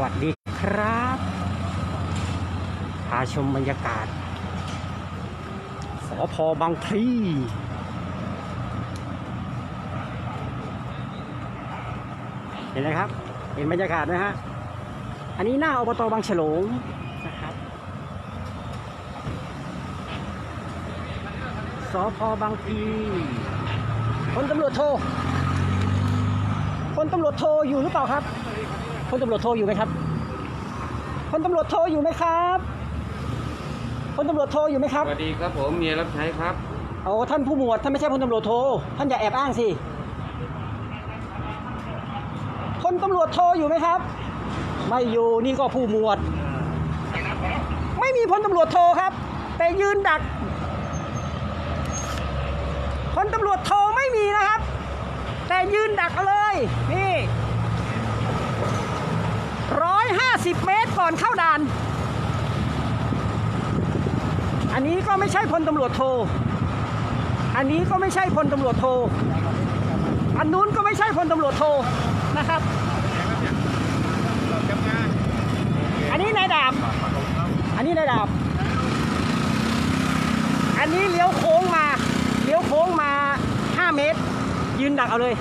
วัสดีครับ พาชมบรรยากาศสพบางพลีเห็นไหมครับ เห็นบรรยากาศไหมฮะ อันนี้หน้าอบตบางฉลงนะครับสพบางพลีพลตำรวจโทพลตำรวจโทอยู่หรือเปล่าครับ พลตำรวจโทอยู่ไหมครับพลตำรวจโทอยู่ไหมครับพลตำรวจโทอยู่ไหมครับ สวัสดีครับผมเมียรับใช้ครับโอ้ท่านผู้หมวดท่านไม่ใช่พลตำรวจโทท่านอย่าแอบอ้างสิพลตำรวจโทอยู่ไหมครับ ไม่อยู่นี่ก็ผู้หมวด ไม่มีพลตำรวจโทครับ แต่ยืนดักพลตำรวจโทไม่มีนะครับ แต่ยืนดักเอาเลย นี่ร้อยห้าสิบเมตรก่อนเข้าด่าน อันนี้ก็ไม่ใช่พลตำรวจโท อันนี้ก็ไม่ใช่พลตำรวจโท อันนู้นก็ไม่ใช่พลตำรวจโทนะครับ อันนี้นายดาบ อันนี้นายดาบ อันนี้เลี้ยวโค้งมา เลี้ยวโค้งมา 5 เมตร ยืนดักเอาเลย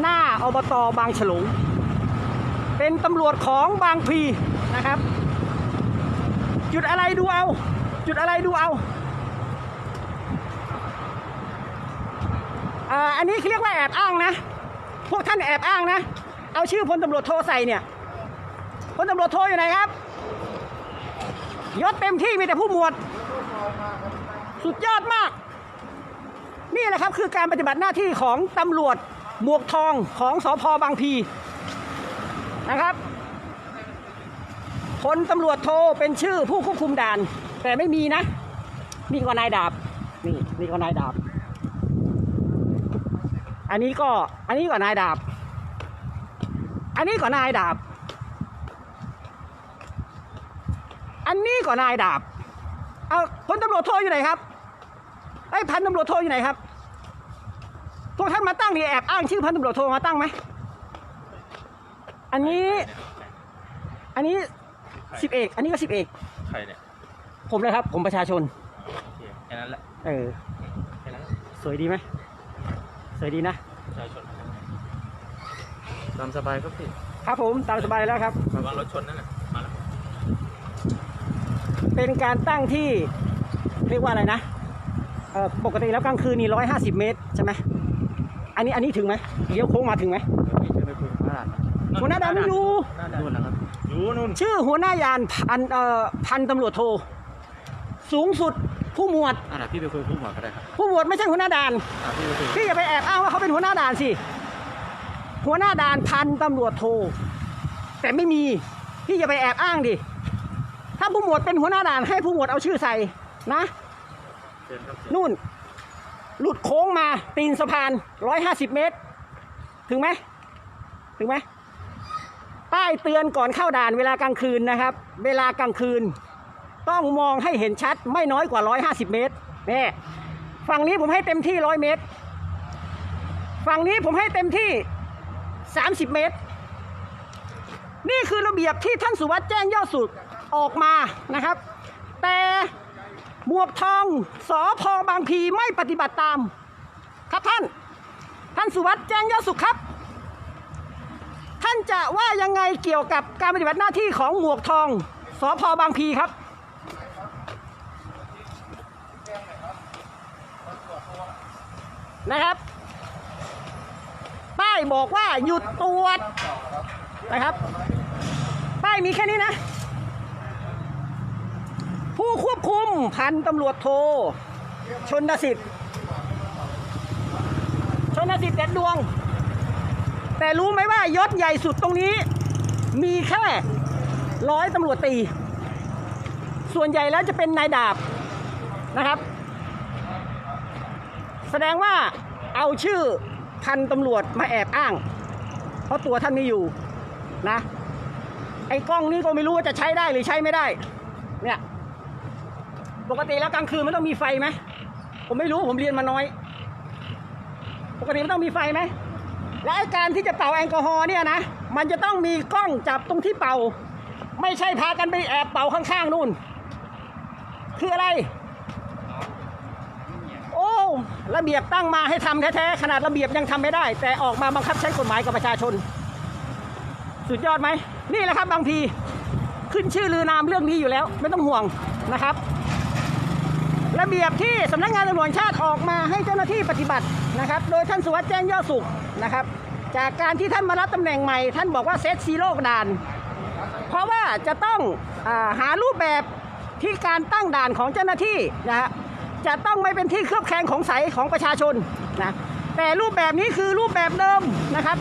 หน้าอบตบางฉลง เป็นตำรวจของบางพีนะครับ จุดอะไรดูเอา จุดอะไรดูเอาอ่าอันนี้เขาเรียกว่าแอบอ้างนะ พวกท่านแอบอ้างนะ เอาชื่อพลตำรวจโทใส่เนี่ย พลตำรวจโทอยู่ไหนครับ ยศเต็มที่มีแต่ผู้หมวด สุดยอดมาก นี่แหละครับคือการปฏิบัติหน้าที่ของตำรวจหมวกทองของสอพบางพี นะครับพลตำรวจโทเป็นชื่อผู้ควบคุมด่าน แต่ไม่มีนะนี่ก็นายดาบ นี่นี่ก็นายดาบ อันนี้ก็อันนี้ก็นายดาบ อันนี้ก็นายดาบ อันนี้ก็นายดาบ เอาพลตำรวจโทอยู่ไหนครับไอ้พันตำรวจโทอยู่ไหนครับพวกท่านมาตั้งนี่แอบอ้างชื่อพันตำรวจโทมาตั้งไหม อันนี้ อันนี้สิบเอก อันนี้ก็สิบเอก ใครเนี่ยผมเลยครับ ผมประชาชนแค่นั้นแหละเออแค่นั้นสวยดีไหมสวยดีนะประชาชนตามสบายครับพี่ครับผมตามสบายแล้วครับ ระวังรถชนนั่นแหละมาแล้วเป็นการตั้งที่เรียกว่าอะไรนะเอ่อปกติแล้วกลางคืนนี่ร้อยห้าสิบเมตรใช่ไหมอันนี้อันนี้ถึงไหมเลี้ยวโค้งมาถึงไหม หัวหน้าด่านไม่อยู่ นู่นนะครับอยู่นู่นชื่อหัวหน้ายานพันเอ่อพันตำรวจโท สูงสุดผู้หมวด อะพี่ไปคุยกับผู้หมวดก็ได้ครับผู้หมวดไม่ใช่หัวหน้าด่าน อะพี่ไปคุยพี่อย่าไปแอบอ้างว่าเขาเป็นหัวหน้าด่านสิ หัวหน้าด่านพันตำรวจโท แต่ไม่มี พี่อย่าไปแอบอ้างดิ ถ้าผู้หมวดเป็นหัวหน้าด่านให้ผู้หมวดเอาชื่อใส่นะ เชิญครับนู่น หลุดโค้งมาตีนสะพานร้อยห้าสิบเมตร ถึงไหม ถึงไหม ป้ายเตือนก่อนเข้าด่านเวลากลางคืนนะครับ เวลากลางคืน ต้องมองให้เห็นชัดไม่น้อยกว่าร้อยห้าสิบเมตรนี่ฝั่งนี้ผมให้เต็มที่ร้อยเมตร ฝั่งนี้ผมให้เต็มที่สามสิบเมตร นี่คือระเบียบที่ท่านสุวัสด์แจ้งยอดสุดออกมานะครับ แต่หมวกทองสอพอบางพีไม่ปฏิบัติตาม ครับท่าน ท่านสุวัสด์แจ้งยอดสุขครับานจะว่ายังไงเกี่ยวกับการปฏิบัติหน้าที่ของหมวกทองสอพอบางพีครับนะครับ ป้ายบอกว่าหยุดตรวจนะครับ ป้ายมีแค่นี้นะ ผู้ควบคุมพันตำรวจโท ชนสิทธิ์ ชนสิทธิ์เด็ดดวง แต่รู้ไหมว่ายศใหญ่สุดตรงนี้ มีแค่ร้อยตำรวจตี ส่วนใหญ่แล้วจะเป็นนายดาบนะครับ แสดงว่าเอาชื่อพันตำรวจมาแอบอ้าง เพราะตัวท่านไม่อยู่นะ ไอ้กล้องนี้ก็ไม่รู้ว่าจะใช้ได้หรือใช้ไม่ได้ เนี่ย ปกติแล้วกลางคืนมันต้องมีไฟไหม ผมไม่รู้ผมเรียนมาน้อย ปกติมันต้องมีไฟไหม และไอการที่จะเป่าแอลกอฮอล์เนี่ยนะ มันจะต้องมีกล้องจับตรงที่เป่า ไม่ใช่พากันไปแอบเป่าข้างๆนู่น คืออะไร โอ้ระเบียบตั้งมาให้ทำแท้ๆขนาดระเบียบยังทำไม่ได้ แต่ออกมาบังคับใช้กฎหมายกับประชาชน สุดยอดไหม นี่แหละครับบางทีขึ้นชื่อลือนามเรื่องนี้อยู่แล้ว ไม่ต้องห่วงนะครับ ระเบียบที่สำนักงานตำรวจชาติออกมาให้เจ้าหน้าที่ปฏิบัตินะครับ โดยท่านสุวัสด์แจ้งยอดสุข นะครับ จากการที่ท่านมารับตำแหน่งใหม่ ท่านบอกว่าเซตซีโร่ด่าน เพราะว่าจะต้องอาหารูปแบบที่การตั้งด่านของเจ้าหน้าที่นะฮะจะต้องไม่เป็นที่เคลือบแคลงของใสของประชาชนนะแต่รูปแบบนี้คือรูปแบบเดิมนะครับ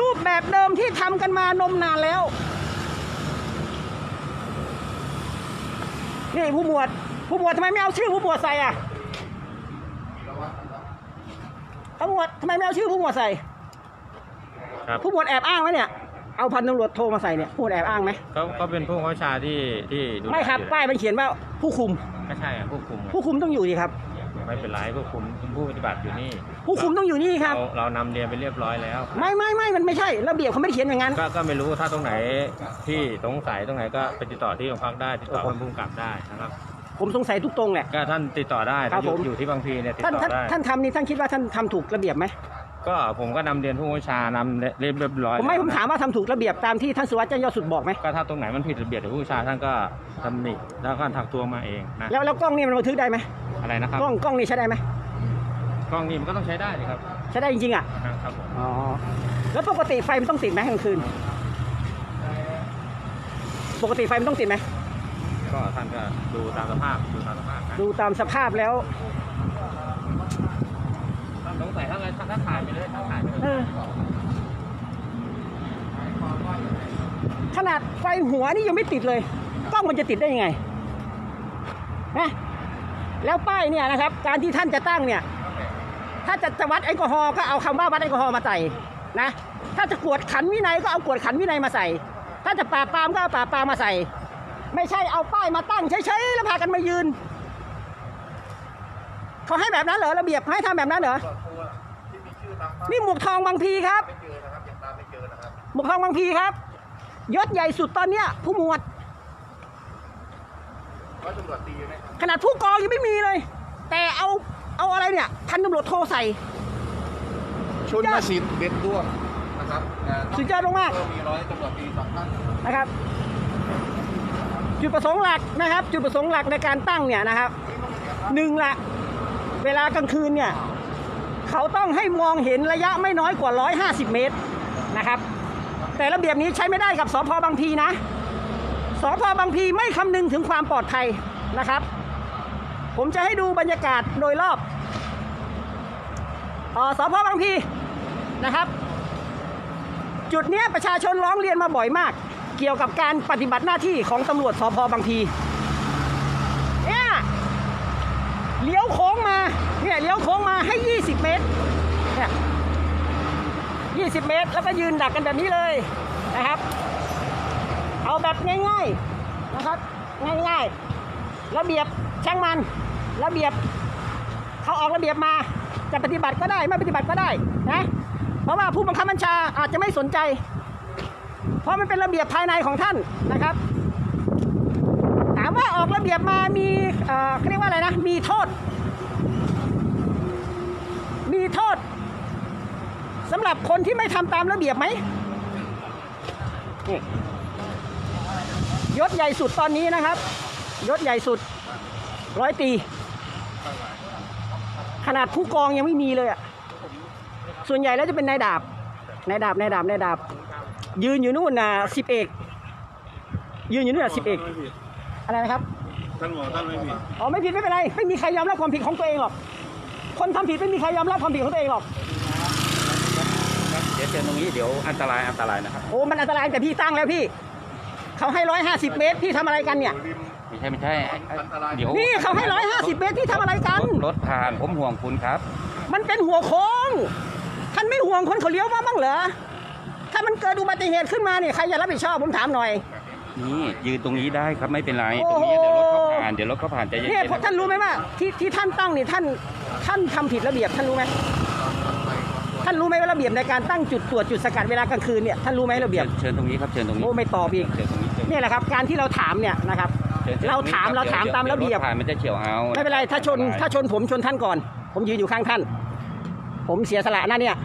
รูปแบบเดิมที่ทำกันมานมนานแล้วนี่ผู้หมวดผู้หมวดทำไมไม่เอาชื่อผู้หมวดใส่อะ ผู้หมวดทำไมไม่เอาชื่อผู้หมวดใส่ ครับผู้หมวดแอบอ้างไหมเนี่ย เอาพันตำรวจโทรมาใส่เนี่ยผู้หมวดแอบอ้างไหมก็ก็เป็นผู้บังคับบัญชาที่ที่ดูแลไม่ครับ อยู่ป้ายมันเขียนว่าผู้คุมก็ใช่อะผู้คุมอะผู้คุมต้องอยู่ดีครับ ไม่เป็นไรผู้คุมผู้ปฏิบัติอยู่นี่ผู้คุมต้องอยู่นี่ครับ เราเรานำเรียนไปเรียบร้อยแล้ว ไม่ไม่ไม่มันไม่ใช่ ระเบียบเขาไม่ได้เขียนอย่างนั้น ก็ก็ไม่รู้ถ้าตรงไหนที่สงสัยตรงไหนก็ไปติดต่อที่โรงพักได้ติดต่อโอ้โหท่านผู้กำกับได้นะครับ ผมสงสัยทุกตรงแหละ ก็ท่านติดต่อได้ครับถ้าอยู่ผม อยู่ที่บางพลีเนี่ยติดท่านต่อท่านได้ ท่านทำนี่ท่านคิดว่าท่านทำถูกระเบียบไหมก็ผมก็นำเรียนผู้บัญชานำเรียบเรียบร้อยผมไม่แล้วผมถามว่าทำถูกระเบียบตามที่ท่านสุวัสดิ์แจ้งยอดสุดบอกไหมก็ถ้าตรงไหนมันผิดระเบียบหรือผู้บัญชาท่านก็ตำหนิแล้วก็ทักท้วงมาเองนะแล้วแล้วกล้องนี่มันบันทึกได้ไหมอะไรนะครับกล้องกล้องนี่ใช้ได้ไหมกล้องนี่มันก็ต้องใช้ได้สิครับใช้ได้จริงๆอะครับผมอ๋อแล้วปกติไฟมันต้องติดไหมกลางคืน ปกติไฟมันต้องติดไหม ก็ท่านก็ดูตามสภาพดูตามสภาพนะดูตามสภาพแล้วสงสัยถ้าไงถ้าถ่ายไปเลยถ้าถ่ายไปเลย เออ ขนาดไฟหัวนี่ยังไม่ติดเลยกล้องมันจะติดได้ยังไงนะแล้วป้ายเนี่ยนะครับ การที่ท่านจะตั้งเนี่ย ถ้าจะจะวัดแอลกอฮอล์ก็เอาคำว่าวัดแอลกอฮอล์มาใส่นะ ถ้าจะกวดขันวินัยก็เอากวดขันวินัยมาใส่ ถ้าจะปราบปรามก็เอาปราบปรามมาใส่ ไม่ใช่เอาป้ายมาตั้งเฉยๆแล้วพากันมายืนเขาให้แบบนั้นเหรอระเบียบเขาให้ทำแบบนั้นเหรอนี่หมวกทองบางพีครับ หมวกทองบางพีครับยศใหญ่สุดตอนเนี้ย ผู้หมวดขนาดผู้กองยังไม่มีเลย แต่เอาเอาอะไรเนี่ย พันตำรวจโทรใส่ ชุนสิทธิ์เบ็ดด้วงนะครับอ่าสุดยอดมาก ก็มีร้อยตำรวจตรีสองท่านๆนะครับ จุดประสงค์หลักนะครับ จุดประสงค์หลักในการตั้งเนี่ยนะครับหนึ่งละเวลากลางคืนเนี่ยเขาต้องให้มองเห็นระยะไม่น้อยกว่า 150 เมตรนะครับ แต่ระเบียบนี้ใช้ไม่ได้กับสพบางพีนะสพบางพีไม่คำนึงถึงความปลอดภัยนะครับ ผมจะให้ดูบรรยากาศโดยรอบออสพบางพีนะครับ จุดนี้ประชาชนร้องเรียนมาบ่อยมาก กี่ยวกับการปฏิบัติหน้าที่ของตำรวจสพบางพีเนี่ยเลี้ยวโค้งมาเนี่ยเลี้ยวโค้งมาให้ 20 เมตรเนี่ย20 เมตร แล้วก็ยืนดักกันแบบนี้เลยนะครับ เอาแบบง่ายๆนะครับ ง่ายๆ ระเบียบช่างมัน ระเบียบเขาออกระเบียบมาจะปฏิบัติก็ได้ไม่ปฏิบัติก็ได้นะเพราะว่าผู้บังคับบัญชาอาจจะไม่สนใจ เพราะมันเป็นระเบียบภายในของท่านนะครับ ถามว่าออกระเบียบมามีเอ่อเขาเรียกว่าอะไรนะ มีโทษ มีโทษสำหรับคนที่ไม่ทำตามระเบียบไหมยศใหญ่สุดตอนนี้นะครับ ยศใหญ่สุดร้อยตี ขนาดผู้กองยังไม่มีเลยอะส่วนใหญ่แล้วจะเป็นนายดาบนายดาบนายดาบนายดาบ ยืนอยู่นู่นน่ะสิบเอก ยืนอยู่นู่นน่ะสิบเอก อะไรนะครับ ท่านบอกท่านไม่ผิดอ๋อไม่ผิดไม่เป็นไร ไม่มีใครยอมรับความผิดของตัวเองหรอก คนทำผิดไม่มีใครยอมรับความผิดของตัวเองหรอก เดี๋ยวเจอตรงนี้เดี๋ยวอันตรายอันตรายนะครับโอ้มันอันตรายแต่พี่ตั้งแล้วพี่ เขาให้ร้อยห้าสิบเมตร พี่ทำอะไรกันเนี่ย ไม่ใช่ไม่ใช่เดี๋ยวนี่เขาให้ร้อยห้าสิบเมตรพี่ทำอะไรกัน รถรถผ่านผมห่วงคุณครับ มันเป็นหัวโค้งท่านไม่ห่วงคนเขาเลี้ยวมาบ้างเหรอ ถ้ามันเกิดอุบัติเหตุขึ้นมาเนี่ยใครจะรับผิดชอบผมถามหน่อย นี่ยืนตรงนี้ได้ครับไม่เป็นไรโอ้ตรงโหนี้เดี๋ยวรถเขาผ่านเดี๋ยวรถเขาผ่านใจเย็นเนี่ยๆพวกท่านรู้ไหมว่าที่ที่ท่านตั้งนี่ท่านท่านทำผิดระเบียบท่านรู้ไหมท่านรู้ไหมว่าระเบียบในการตั้งจุดตรวจจุดสกัดเวลากลางคืนเนี่ยท่านรู้ไหมระเบียบเชิญตรงนี้ครับเชิญตรงนี้โอ้ไม่ตอบอีกเชิญตรงนี้เชิญนี่แหละครับการที่เราถามเนี่ยนะครับชิญชิญเราถามตงนี้เราถามดี๋ยวตามระเบียบดี๋วถผ่านมันจะเฉียวเอาไม่เป็นไรถ้าชนถ้าชนผมชนท่านก่อน ผมยืนอยู่ข้างท่าน ผมเสียสละนะเนี่ย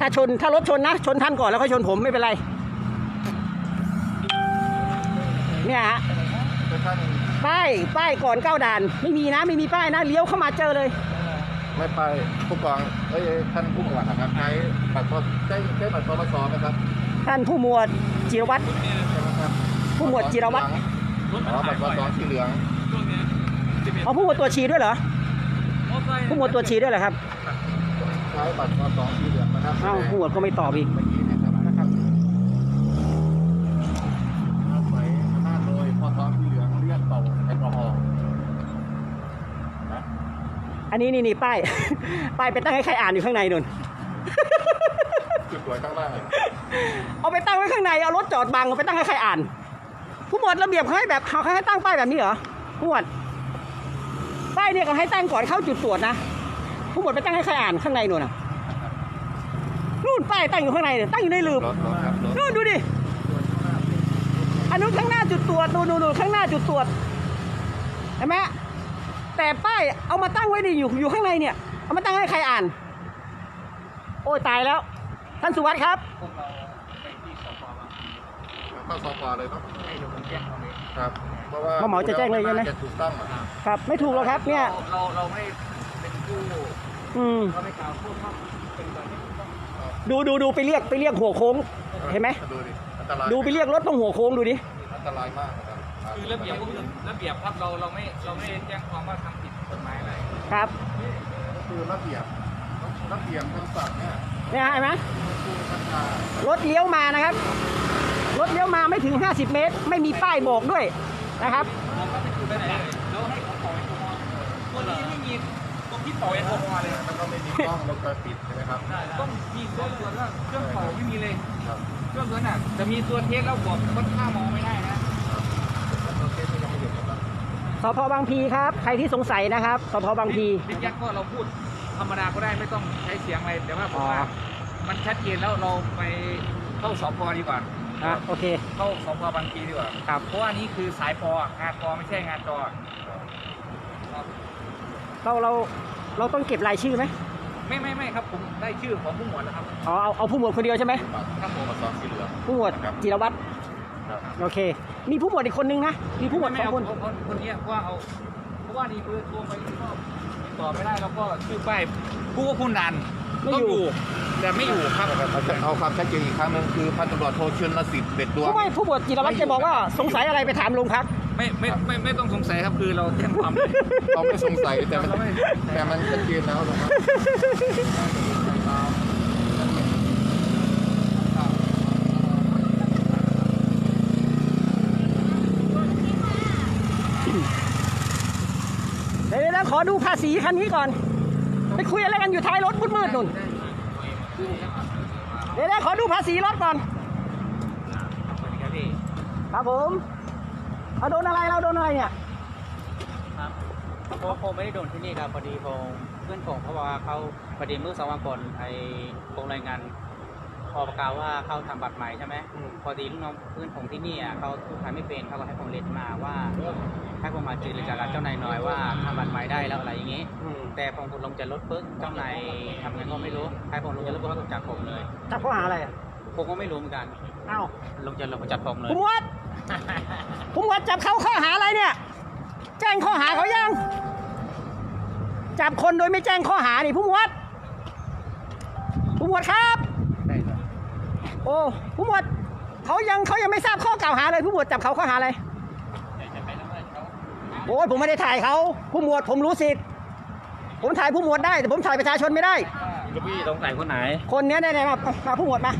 ถ้าชนถ้ารถชนนะ ชนท่านก่อนแล้วค่อยชนผมไม่เป็นไร เนี่ยฮะแต่ท่านป้ายป้ายก่อนก้าวด่าน ไม่มีนะไม่มีป้ายนะเลี้ยวเข้ามาเจอเลย ไม่ไปผู้กองเอ้ยท่านผู้หมวดนะครับใช้บัตรพใช้ใช้บัตรปปสไหมครับท่านผู้หมวดจิรวัตรใช่ไหมครับผู้หมวดจิรวัตรอ๋อบัตรปปสสีเหลืองเอาผู้หมวดตัวจฉี่ด้วยเหรอผู้หมวดตัวจฉี่ด้วยเหรอครับใช้บัตรปปสสีเหลืองนะครับ เอ้าผู้หมวดก็ไม่ตอบอีก เมื่อกี้นะครับนะครับอาศัยอำนาจโดยปปสสีเหลืองเรียกเป่าแอลกอฮอล์นะอันนี้นี่นี่ป้าย ป้ายไปตั้งให้ใครอ่านอยู่ข้างในนู่นจุดตรวจข้างล่างเอาไปตั้งไว้ข้างใน เอารถจอดบังเอาไปตั้งให้ใครอ่าน ผู้หมวดระเบียบเขาให้แบบเขาให้ตั้งป้ายแบบนี้เหรอผู้หมวดป้ายเนี่ยเขาให้ตั้งก่อนเข้าจุดตรวจนะ ผู้หมวดไปตั้งให้ใครอ่านข้างในนู่นน่ะ นู่นป้ายตั้งอยู่ข้างในเนี่ยตั้งอยู่ในลืมรถรถครับรถนู่นดูดิอันนู้นข้างหน้าจุดตรวจนู่นนู่นนู่นข้างหน้าจุดตรวจเห็นไหมแต่ป้ายเอามาตั้งไว้ดิอยู่อยู่ข้างในเนี่ย เอามาตั้งให้ใครอ่าน โอ้ยตายแล้ว ท่านสุวัสดิ์ครับเข้าสพเลยเนาะครับเพราะว่าหมอจะแจ้งเลยใช่ไหมจะถูกต้องอะครับ ไม่ถูกหรอกครับเนี่ยเราเราไม่เป็นผู้อืมเราไม่กล่าวพูดว่าเป็นแบบนี้ ดูดูดูไปเรียกไปเรียกหัวโค้งเห็นไหมดูดิอันตรายดูไปเรียกรถตรงหัวโค้งดูดิอันตรายมากนะครับคือระเบียบก็คือระเบียบครับเราเราไม่เราไม่แจ้งความว่าทำผิดกฎหมายอะไรครับ ก็คือระเบียบระเบียบคำสั่งเนี่ยเนี่ยเห็นไหมผู้บัญชารถเลี้ยวมานะครับ รถเลี้ยวมาไม่ถึง 50 เมตร ไม่มีป้ายบอกด้วยนะครับเราก็ไม่ถูกไปไหนเลยเราให้เขาปล่อยแอลกอฮอล์วันนี้ไม่มี ตรงที่ปล่อยแอลกอฮอล์เลยแล้วก็ไม่มีกล้องวงจรปิดใช่ไหมครับต้องมีตัวตรวจว่าเครื่องเป่าไม่มีเลยครับเครื่องตัวน่ะจะมีตัวเทสแล้วบอกว่าค่ามองไม่ได้นะแล้วเราเทสก็ยังไม่หยุดนะครับสพบางพีครับ ใครที่สงสัยนะครับสพบางพีบิ๊กยักษ์ก็เราพูดธรรมดาก็ได้ไม่ต้องใช้เสียงอะไรแต่ว่าผมว่าอ๋อมันชัดเจนแล้วเราไปเข้าสพดีกว่าอะโอเค เข้าสพบางพีดีกว่าครับเพราะว่านี่คือสายปองานปอไม่ใช่งานจอครับเราเรา เราต้องเก็บรายชื่อไหมไม่ไม่ไม่ครับผมได้ชื่อของผู้หมวดแล้วครับอ๋อเอาเอาผู้หมวดคนเดียวใช่ไหมบัตรครับผมปปสสีเหลือง ผู้หมวดครับ จิรวัตรครับโอเค มีผู้หมวดอีกคนนึงนะมีผู้หมวดไม่สองเอาคนเอาเอาคนเนี้ยเพราะว่าเอาเพราะว่านี่คือโทรไปก็ติดต่อไม่ได้แล้วก็ชื่อป้ายผู้ว่าคุณดันไม่ต้องอยู่อยู่ แต่ไม่อยู่ครับ เอาความชัดเจนอีกครั้งหนึงคือพันตำรวจโทชนสิทธิ์เด็ดดวงผู้ไม่ผู้หมวดจิรวัตรแกบอกว่าสงสัยอะไรไปถามโรงพัก ไม่ไม่ไม่ไม่ต้องสงสัยครับคือเราแจ้งความเลย เราไม่สงสัยแต่มันเราไม่ แต่มันชัดเจนแล้วนะครับเดี๋ยวเดี๋ยวเดี๋ยวขอดูภาษีคันนี้ก่อน ไปคุยอะไรกันอยู่ท้ายรถมืดๆนู่น เดี๋ยวเดี๋ยวขอดูภาษีรถก่อน สวัสดีครับพี่ครับผมเอาโดนอะไรเราโดนอะไรเนี่ย ครับผมผมไม่ได้โดนที่นี่ครับพอดีผมเพื่อนผมเขาบอกว่าเขาพอดีเมื่อสองวันก่อนไอ้โครงรายงานพอประกาศว่าเขาทำบัตรใหม่ใช่ไหมพอดีลูกน้องเพื่อนผมที่นี่อะเขาพูดไทยไม่เป็นเขาก็ให้ผมเรียนมาว่า ให้ผมมาเจรจากับเจ้านายหน่อยว่าทำบัตรใหม่ได้แล้วอะไรอย่างงี้แต่ผมกดลงจากรถปึ๊กเจ้านายทำไงก็ไม่รู้ ให้ผมลงจากรถปึ๊กเขาก็จับผมเลย จับข้อหาอะไรอะผมก็ไม่รู้เหมือนกัน เอ้าลงจากรถเขาจับผมเลยผู้หมวดผู้หมวดจับเขาข้อหาอะไรเนี่ย แจ้งข้อหาเขายัง จับคนโดยไม่แจ้งข้อหานี่ผู้หมวดผู้หมวดครับ โอ้ผู้หมวดเขายังเขายังไม่ทราบข้อกล่าวหาเลยผู้หมวดจับเขาข้อหาอะไร โอ้ยผมไม่ได้ถ่ายเขาผู้หมวดผมรู้สิทธิ์ผมถ่ายผู้หมวดได้ แต่ผมถ่ายประชาชนไม่ได้ ลูกพี่สงสัยคนไหนคนเนี้ยได้ไหนมามาผู้หมวดมา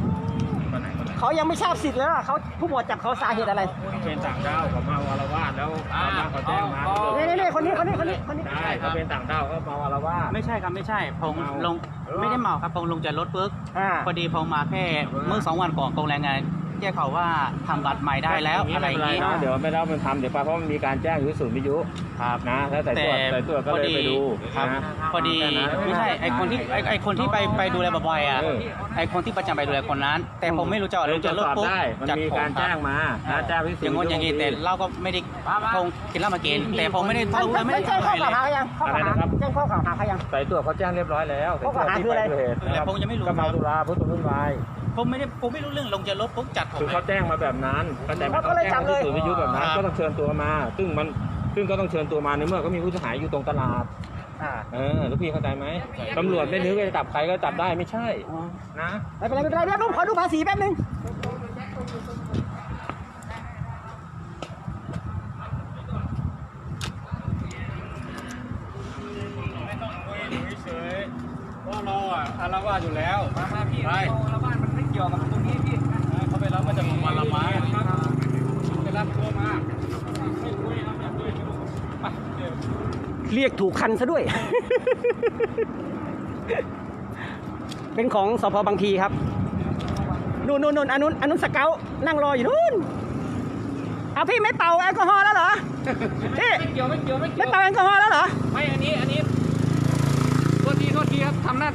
คนไหนคนไหนเขายังไม่ทราบสิทธิ์เลยว่าเขาผู้หมวดจับเขาสาเหตุอะไรเขาเป็นต่างด้าวเขาเมาอารวาสแล้วชาวบ้านเขาแจ้งมานี่นี่นี่คนนี้คนนี้คนนี้คนนี้ใช่เขาเป็นต่างด้าวเขาเมาอารวาสไม่ใช่ครับไม่ใช่ผมเมาลง ไม่ได้เมาครับผมลงจากรถปึ๊กอ่า พอดีผมมาแค่เมื่อสองวันก่อนกองแรงงาน แจ้งเขาว่าทำบัตรใหม่ได้แล้วอะไรอย่างนี้นี้ นะเดี๋ยวไม่ได้เป็นทำเดี๋ยวไปเพราะมันมีการแจ้งอยู่ศูนย์วิทยุครับนะแล้วสายตรวจแต่สายตรวจก็เลยไปดูครับ นะ พอดีแค่นั้นไม่ใช่ไอคนที่ไอไอคนที่ไปไปดูแลบ่อยๆอะเออ ไอคนที่ประจำไปดูแลคนนั้น แต่ผมไม่รู้จักเอลองจะจะรถสอบปุ๊บได้มันจัดมีผมการคแจ้รับงมานะแจ้งที่ศูอนย่างย์งนอย่างนี้วิทแต่ยุเราก็ไม่ได้คงกินเหล้ามากินแต่ผมไม่ได้ท่านรู้เลยไม่ได้แจ้งทำข้อะอไรกล่าวเลหายยังข้อกล่าวหาอะไรนะครับแจ้งข้อกล่าวหาเขายัง สายตรวจเขาแจ้งเรียบร้อยแล้วข้อกล่าวหาคืออะไรสายตวจที่ปเกิดเหตุแต่ผมยังไม่รู้ ก็เมาสุราพุทธวุ่นวาย ผมไม่ได้ผมไม่รู้เรื่องลงจะรถปุ๊บจัดผมคือเขาแจ้งมาแบบนั้นเข้าใจไหมเขาก็เลยจับเลยแจ้งที่ศูนย์วิทยุแบบนั้นครับก็ต้องเชิญตัวมา ซึ่งมันซึ่งก็ต้องเชิญตัวมาในเมื่อเขามีผู้เสียหายอยู่ตรงตลาดอ่าเออลูกพี่เข้าใจไหมตำรวจไม่นึกว่าจะจับใครก็จับได้ไม่ใช่นะไม่เป็นไรไม่เป็นไรเดี๋ยวผมขอดูภาษีแป๊บนึงเพราะเราอะอารวาสอยู่แล้วมามาพี่ กี่ยวกับตรงนี้พี่เขาไปรับมาจากโรงพยาบาลละไม้ไปรับตัวมาไม่คุยนะไม่คุยไปเดี๋ยวเรียกถูกคันซะด้วย เป็นของสพบางพีครับ นู่นนู่นนู่นอันนู้นอันนู้นสเกลนั่งรออยู่นู่น เอาพี่ไม่เป่าแอลกอฮอล์แล้วเหรอพี่ไม่เกี่ยวไม่เกี่ยวไม่เกี่ไม่ยวเป่าแอลกอฮอล์แล้วเหรอ ไม่อันนี้อันนี้โทษทีโทษ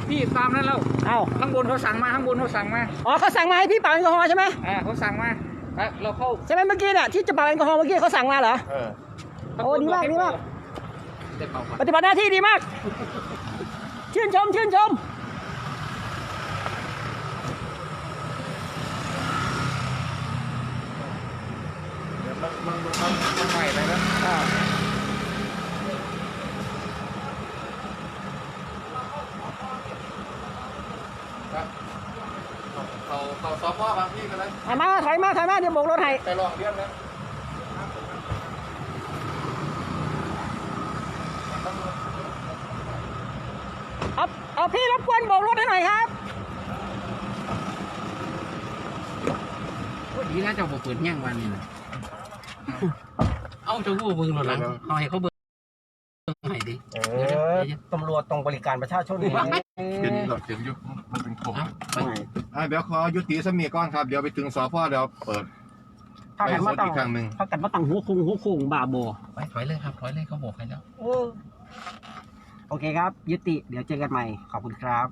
ทีครับทำหน้าที่ตามนั้นแล้วเอาข้างบนเขาสั่งมาข้างบนเขาสั่งมาอ๋อเขาสั่งมาให้พี่เป่าแอลกอฮอล์ใช่ไหมอ่าเขาสั่งมาอะเราเข้าใช่ไหมเมื่อกี้เนี่ยที่จะเป่าแอลกอฮอล์เมื่อกี้เขาสั่งมาเหรอเออโอ้ดีมากดีมากเด็กเป่าก่อนปฏิบัติหน้าที่ดีมาก ชื่นชมชื่นชม เดี๋ยวมันมันมันมันใหม่เลยนะเขาเขาสอบพ่อบางที่กันเลย ถอยมาถอยมาถอยมาเดี๋ยวโบกรถให้ ไปลองเรียนนะเอาเอาพี่รบกวนโบกรถให้หน่อยครับดีนะเจ้าบ่เปิดแย่งวันนี่นะเอาเจ้าผู้เบิ่งหลังเอาให้เขาเบิ่งให้ดิเออตำรวจตรงบริการประชาชนนี่เห็นเราเห็นอยู่มันเป็นโครงไปอะเดี๋ยวขอยุติสมีก่อนครับ เดี๋ยวไปถึงสพเดี๋ยวเปิด ถ้ากันมาตั้งอีกครั้งหนึ่งถ้ากันมาตั้งหัวคุงหัวคุงบาโบไปถอยเลยครับ ถอยเลยเขาบอกให้แล้วโอเคครับ ยุติ เดี๋ยวเจอกันใหม่ ขอบคุณครับ